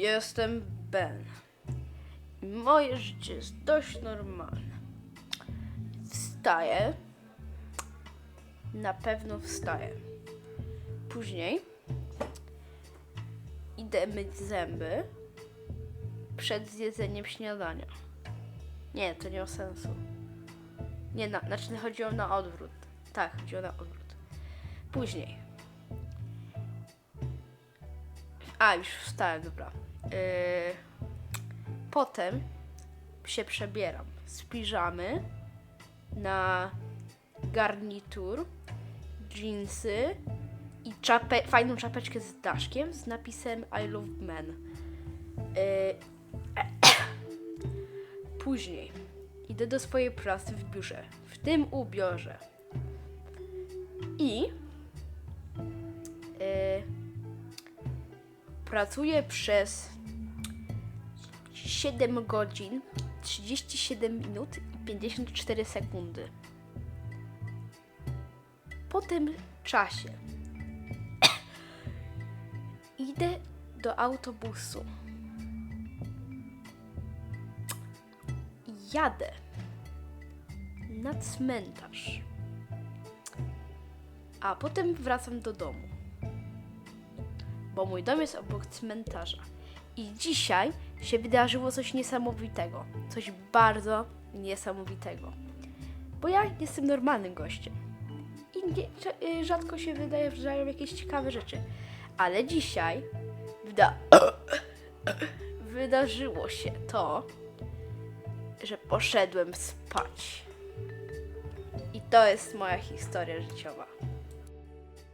Jestem Ben. Moje życie jest dość normalne. Wstaję. Na pewno wstaję. Później idę myć zęby przed zjedzeniem śniadania. Nie, to nie ma sensu. Nie, na, znaczy chodziło na odwrót. Tak, chodziło na odwrót. Później. A, już wstałem, dobra. Yy, potem się przebieram z piżamy na garnitur, dżinsy i czapę, fajną czapeczkę z daszkiem z napisem I love men. Yy, Później idę do swojej pracy w biurze, w tym ubiorze. I yy, pracuję przez 7 godzin, 37 minut i 54 sekundy. Po tym czasie idę do autobusu. Jadę na cmentarz. A potem wracam do domu. Bo mój dom jest obok cmentarza. I dzisiaj się wydarzyło coś niesamowitego. Coś bardzo niesamowitego. Bo ja jestem normalnym gościem. I nie, y, rzadko się wydaje, że jakieś ciekawe rzeczy. Ale dzisiaj wyda- wydarzyło się to, że poszedłem spać. I to jest moja historia życiowa.